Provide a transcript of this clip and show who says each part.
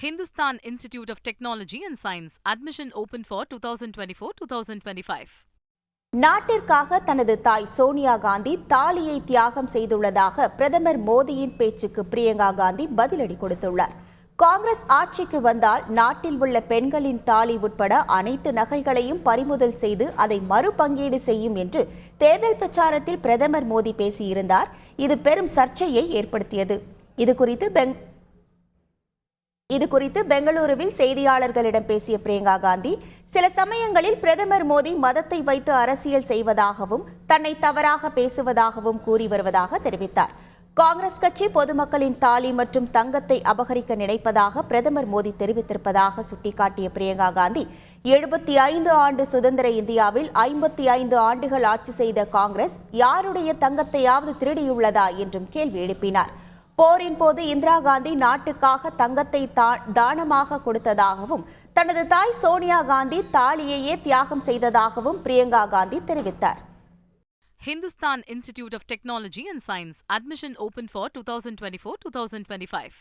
Speaker 1: Hindustan Institute of Technology and Science. Admission open for 2024-2025.
Speaker 2: நாட்டிற்காக தனது தாய் சோனியா காந்தி தாலியை தியாகம் செய்துள்ளதாக பிரதமர் மோடியின் பேச்சுக்கு பிரியங்கா காந்தி பதிலடி கொடுத்துள்ளார் காங்கிரஸ் ஆட்சிக்கு வந்தால் நாட்டில் உள்ள பெண்களின் தாலி உட்பட அனைத்து நகைகளையும் பறிமுதல் செய்து அதை மறுபங்கீடு செய்யும் என்று தேர்தல் பிரச்சாரத்தில் பிரதமர் மோடி பேசியிருந்தார் இது பெரும் சர்ச்சையை ஏற்படுத்தியது இது குறித்து பெங் இது குறித்து பெங்களூருவில் செய்தியாளர்களிடம் பேசிய பிரியங்கா காந்தி சில சமயங்களில் பிரதமர் மோடி மதத்தை வைத்து அரசியல் செய்வதாகவும் தன்னை தவறாக பேசுவதாகவும் கூறி வருவதாக தெரிவித்தார். காங்கிரஸ் கட்சி பொதுமக்களின் தாலி மற்றும் தங்கத்தை அபகரிக்க நினைப்பதாக பிரதமர் மோடி தெரிவித்திருப்பதாக சுட்டிக்காட்டிய பிரியங்கா காந்தி எழுபத்தி ஐந்து ஆண்டு சுதந்திர இந்தியாவில் ஐம்பத்தி ஐந்து ஆண்டுகள் ஆட்சி செய்த காங்கிரஸ் யாருடைய தங்கத்தையாவது திருடியுள்ளதா என்றும் கேள்வி எழுப்பினார். போரின் போது இந்திரா காந்தி நாட்டுக்காக தங்கத்தை தானமாக கொடுத்ததாகவும் தனது தாய் சோனியா காந்தி தாலியையே தியாகம் செய்ததாகவும் பிரியங்கா காந்தி தெரிவித்தார்
Speaker 1: Hindustan Institute of Technology and Science. Admission open for 2024-2025.